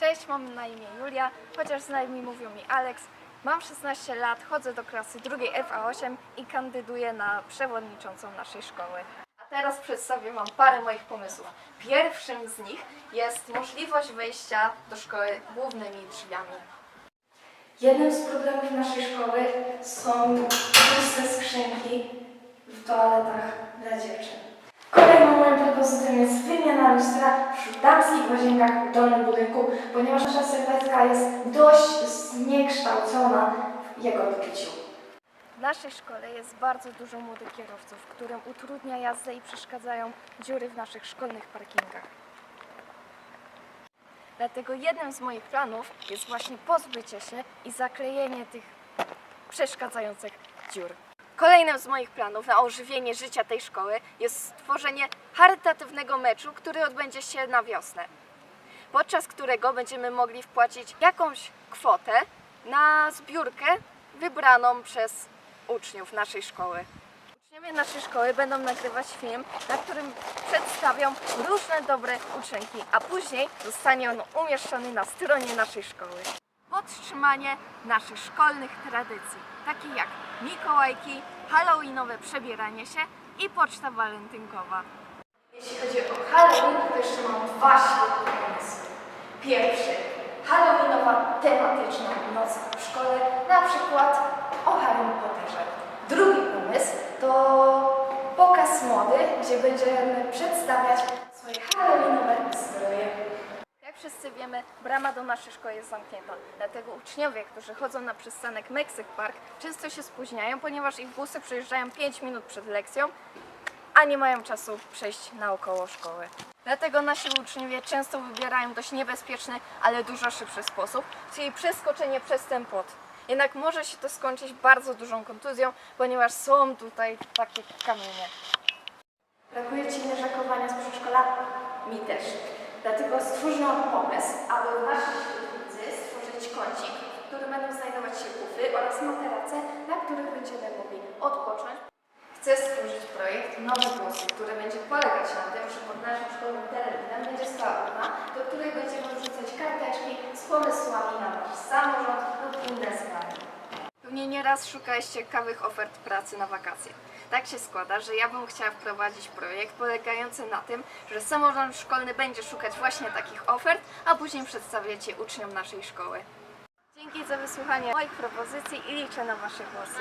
Cześć, mam na imię Julia, chociaż znajomi mówią mi Alex. Mam 16 lat, chodzę do klasy drugiej FA8 i kandyduję na przewodniczącą naszej szkoły. A teraz przedstawię Wam parę moich pomysłów. Pierwszym z nich jest możliwość wejścia do szkoły głównymi drzwiami. Jednym z problemów naszej szkoły są puste skrzynki w toaletach dla dziewczyn. Kolejną moją propozycją jest wymiana lustra w damskich łazienkach ponieważ nasza sylwetka jest dość zniekształcona w jego odbiciu. W naszej szkole jest bardzo dużo młodych kierowców, którym utrudnia jazdę i przeszkadzają dziury w naszych szkolnych parkingach. Dlatego jednym z moich planów jest właśnie pozbycie się i zaklejenie tych przeszkadzających dziur. Kolejnym z moich planów na ożywienie życia tej szkoły jest stworzenie charytatywnego meczu, który odbędzie się na wiosnę. Podczas którego będziemy mogli wpłacić jakąś kwotę na zbiórkę wybraną przez uczniów naszej szkoły. Uczniowie naszej szkoły będą nagrywać film, na którym przedstawią różne dobre uczynki, a później zostanie on umieszczony na stronie naszej szkoły. Podtrzymanie naszych szkolnych tradycji, takich jak Mikołajki, Halloweenowe przebieranie się i poczta walentynkowa. Jeśli chodzi o Halloween, to jeszcze mam dwa świetne pomysły. Pierwszy, Halloweenowa tematyczna noc w szkole, na przykład o Harry Potterze. Drugi pomysł to pokaz mody, gdzie będziemy przedstawiać swoje Halloweenowe stroje. Jak wszyscy wiemy, brama do naszej szkoły jest zamknięta. Dlatego uczniowie, którzy chodzą na przystanek Meksyk Park, często się spóźniają, ponieważ ich busy przyjeżdżają 5 minut przed lekcją, a nie mają czasu przejść naokoło szkoły. Dlatego nasi uczniowie często wybierają dość niebezpieczny, ale dużo szybszy sposób, czyli przeskoczenie przez ten płot. Jednak może się to skończyć bardzo dużą kontuzją, ponieważ są tutaj takie kamienie. Brakuje Ci leżakowania z przedszkola? Mi też. Dlatego stworzyłam pomysł, aby w naszej świetlicy stworzyć kącik, w którym będą znajdować się pufy oraz materace, na których będziemy mogli odpocząć. Chcę stworzyć projekt Nowe Głosy, który będzie polegać na tym, że pod naszym szkolnym terenem będzie stała urna, do której będziemy wrzucać karteczki z pomysłami na wasz samorząd lub inne sprawy. Pewnie nieraz szukałeś ciekawych ofert pracy na wakacje. Tak się składa, że ja bym chciała wprowadzić projekt polegający na tym, że samorząd szkolny będzie szukać właśnie takich ofert, a później przedstawiać je uczniom naszej szkoły. Dzięki za wysłuchanie moich propozycji i liczę na Wasze głosy.